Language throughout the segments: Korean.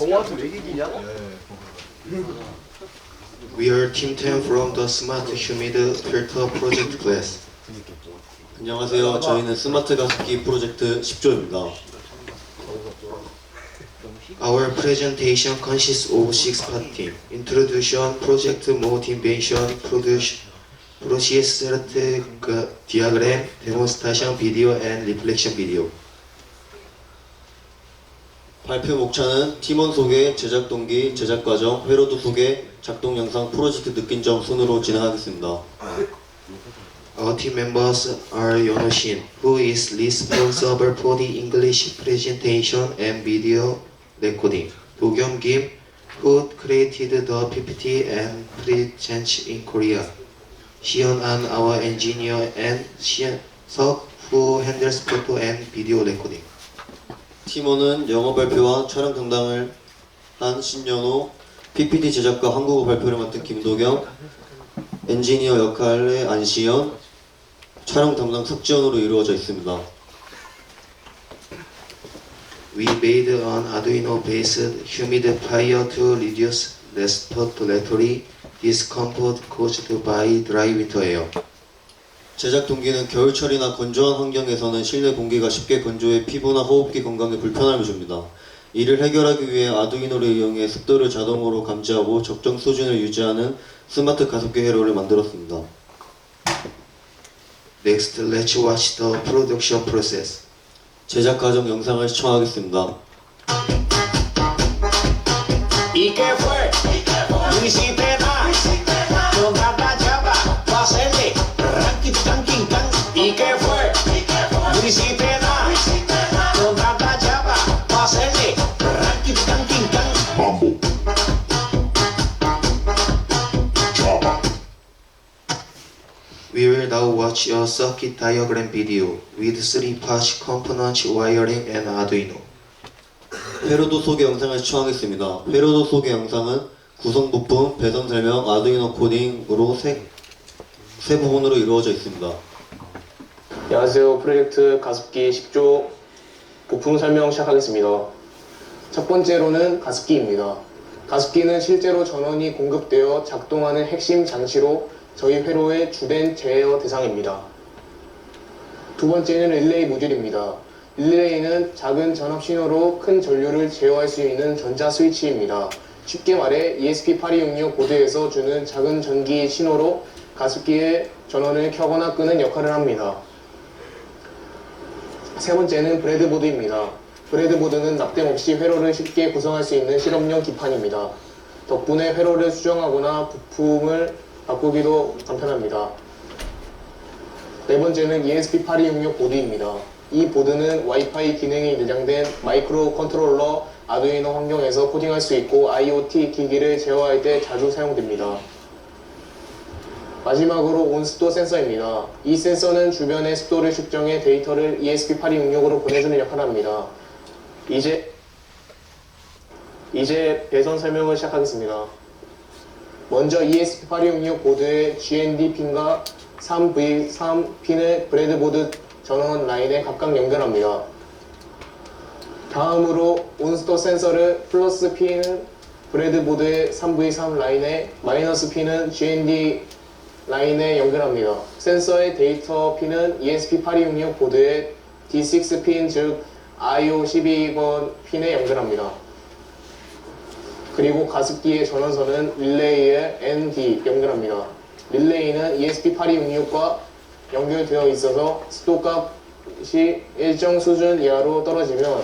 경호한테 왜 이기냐? We are Team 10 from the Smart Humid Filter Project class. 안녕하세요. 저희는 스마트 가습기 프로젝트 10조입니다. Our presentation consists of six part team. Introduction, project motivation, produce, process select diagram, demonstration video, and reflection video. 발표 목차는 팀원 소개, 제작 동기, 제작 과정, 회로도 소개, 작동 영상, 프로젝트 느낀 점 순으로 진행하겠습니다. Our team members are Yono Shin, who is responsible for the English presentation and video recording. 도겸 Kim, who created the PPT and presents in Korea. Hyun An, our engineer, and Seok, who handles photo and video recording. 팀원은 영어 발표와 촬영 담당을 한 신연호, PPT 제작과 한국어 발표를 맡은 김도경, 엔지니어 역할의 안시연, 촬영 담당 석지연으로 이루어져 있습니다. We made an Arduino-based humidifier to reduce respiratory discomfort caused by dry winter air. 제작 동기는 겨울철이나 건조한 환경에서는 실내 공기가 쉽게 건조해 피부나 호흡기 건강에 불편함을 줍니다. 이를 해결하기 위해 아두이노를 이용해 습도를 자동으로 감지하고 적정 수준을 유지하는 스마트 가습기 회로를 만들었습니다. Next, let's watch the production process. 제작 과정 영상을 시청하겠습니다. ¿Y qué fue? No hiciste nada. Now watch a circuit diagram video with three parts components, wiring, and Arduino. 회로도 소개 영상을 시청하겠습니다. 회로도 소개 영상은 구성 부품, 배선 설명, 아두이노 코딩으로 세, 세 부분으로 이루어져 있습니다. 안녕하세요. 프로젝트 가습기 10조 부품 설명 시작하겠습니다. 첫 번째로는 가습기입니다. 가습기는 실제로 전원이 공급되어 작동하는 핵심 장치로 저희 회로의 주된 제어 대상입니다. 두 번째는 릴레이 모듈입니다. 릴레이는 작은 전압 신호로 큰 전류를 제어할 수 있는 전자 스위치입니다. 쉽게 말해 ESP8266 보드에서 주는 작은 전기 신호로 가습기의 전원을 켜거나 끄는 역할을 합니다. 세 번째는 브레드보드입니다. 브레드보드는 납땜 없이 회로를 쉽게 구성할 수 있는 실험용 기판입니다. 덕분에 회로를 수정하거나 부품을 바꾸기도 간편합니다. 네 번째는 ESP8266 보드입니다. 이 보드는 와이파이 기능이 내장된 마이크로 컨트롤러 아두이노 환경에서 코딩할 수 있고 IoT 기기를 제어할 때 자주 사용됩니다. 마지막으로 온습도 센서입니다. 이 센서는 주변의 습도를 측정해 데이터를 ESP8266으로 보내주는 역할을 합니다. 이제 이제 배선 설명을 시작하겠습니다. 먼저 ESP8266 보드의 GND 핀과 3V3 핀을 브레드보드 전원 라인에 각각 연결합니다. 다음으로 온스토 센서를 플러스 핀은 브레드보드의 3V3 라인에 마이너스 핀은 GND 라인에 연결합니다. 센서의 데이터 핀은 ESP8266 보드의 D6 핀, 즉 IO12번 핀에 연결합니다. 그리고 가습기의 전원선은 릴레이에 ND 연결합니다. 릴레이는 ESP8266과 연결되어 있어서 습도값이 일정 수준 이하로 떨어지면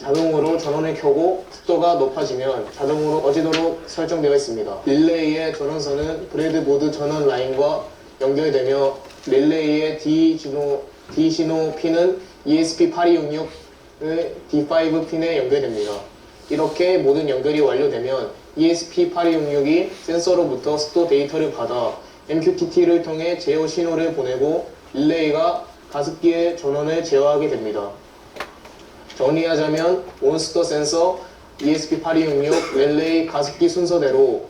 자동으로 전원을 켜고 습도가 높아지면 자동으로 꺼지도록 설정되어 있습니다. 릴레이의 전원선은 브레드보드 전원 라인과 연결되며 릴레이의 D 신호, D 신호 핀은 ESP8266의 D5 핀에 연결됩니다. 이렇게 모든 연결이 완료되면 ESP8266이 센서로부터 습도 데이터를 받아 MQTT를 통해 제어 신호를 보내고 릴레이가 가습기의 전원을 제어하게 됩니다. 정리하자면 온스터 센서, ESP8266, 릴레이, 가습기 순서대로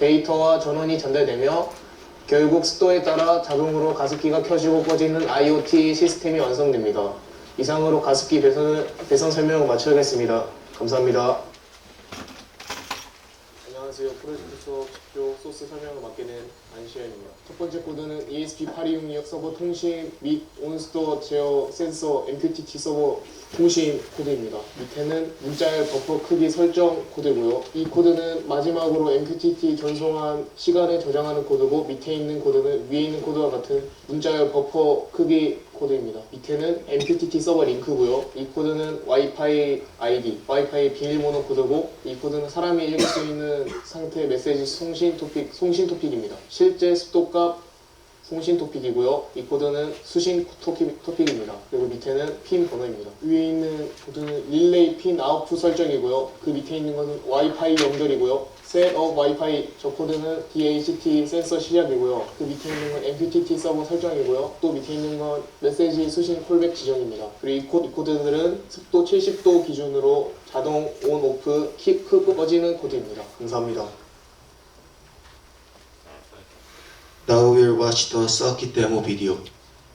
데이터와 전원이 전달되며 결국 습도에 따라 자동으로 가습기가 켜지고 꺼지는 IoT 시스템이 완성됩니다. 이상으로 가습기 배선, 배선 설명을 마치겠습니다. 감사합니다. 안녕하세요. 프로젝트 수업 10조 소스 설명을 맡게 된 안시현입니다. 첫 번째 코드는 E ESP8262역 서버 통신 및 온스토어 제어 센서 MQTT 서버 통신 코드입니다. 밑에는 문자열 버퍼 크기 설정 코드고요. 이 코드는 마지막으로 MQTT 전송한 시간을 저장하는 코드고 밑에 있는 코드는 위에 있는 코드와 같은 문자열 버퍼 크기 코드입니다. 밑에는 MQTT 서버 링크고요. 이 코드는 와이파이 아이디, 와이파이 비밀번호 코드고 이 코드는 사람이 읽을 수 있는 상태 메시지 송신 토픽, 송신 토픽입니다. 실제 습도값 송신 토픽이고요. 이 코드는 수신 토픽, 토픽입니다. 그리고 밑에는 핀 번호입니다. 위에 있는 코드는 릴레이 핀 아웃풋 설정이고요. 그 밑에 있는 것은 와이파이 연결이고요. up 와이파이 저 코드는 DHT 센서 시작이고요. 그 밑에 있는 건 MQTT 서버 설정이고요. 또 밑에 있는 건 메시지 수신 콜백 지정입니다. 그리고 이, 코드들은 습도 70도 기준으로 자동 온 오프 키 크고 꺼지는 코드입니다. 감사합니다. Now we'll watch the circuit demo video.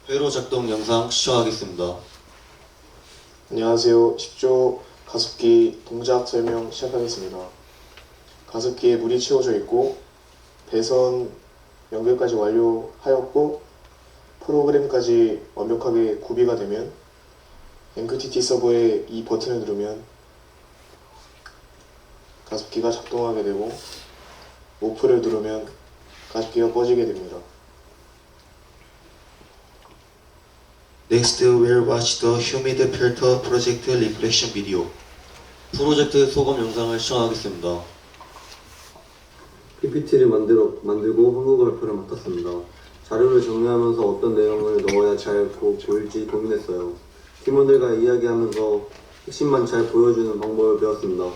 회로 작동 영상 시청하겠습니다. 안녕하세요. 10조 가습기 동작 설명 시작하겠습니다. 가습기에 물이 채워져 있고 배선 연결까지 완료하였고 프로그램까지 완벽하게 구비가 되면 MQTT 서버에 이 버튼을 누르면 가습기가 작동하게 되고 오프를 누르면 가습기가 꺼지게 됩니다. Next, we'll watch the humid filter project reflection video. 프로젝트 소감 영상을 시청하겠습니다. PPT를 만들어, 만들고 한국어 발표를 맡았습니다. 자료를 정리하면서 어떤 내용을 넣어야 잘 보, 보일지 고민했어요. 팀원들과 이야기하면서 핵심만 잘 보여주는 방법을 배웠습니다.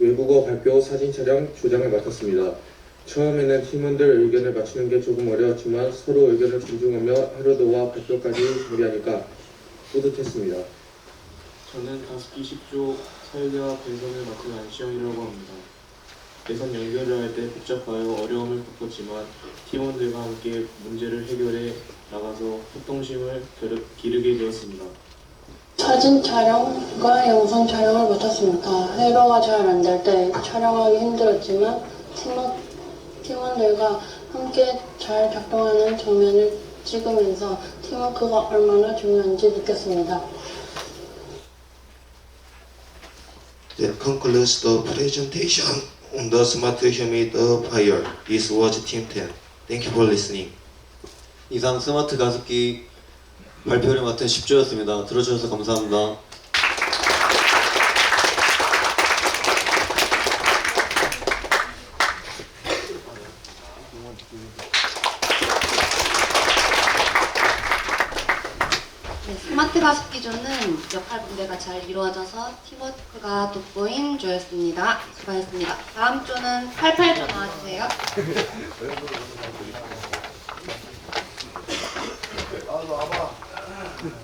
외국어 발표 사진 촬영 조장을 맡았습니다. 처음에는 팀원들 의견을 맞추는 게 조금 어려웠지만 서로 의견을 존중하며 하루도와 발표까지 무리하니까 뿌듯했습니다. 저는 가습기 10조 설계와 배선을 맡은 안시영이라고 합니다. 배선 연결을 할 때 복잡하여 어려움을 겪었지만 팀원들과 함께 문제를 해결해 나가서 협동심을 기르게 되었습니다. 사진 촬영과 영상 촬영을 맡았습니다. 회로가 잘 안 될 때 촬영하기 힘들었지만 팀원, 팀원들과 함께 잘 작동하는 장면을 찍으면서 팀워크가 얼마나 중요한지 느꼈습니다. That concludes the presentation on the smart humidifier. This was Team 10. Thank you for listening. 이상 스마트 가습기 발표를 맡은 10조였습니다. 들어주셔서 감사합니다. 네, 스마트 가습 기준은 역할 분배가 잘 이루어져서 팀워크가 돋보인 조였습니다. 수고하셨습니다. 다음 조는 88조 나와주세요.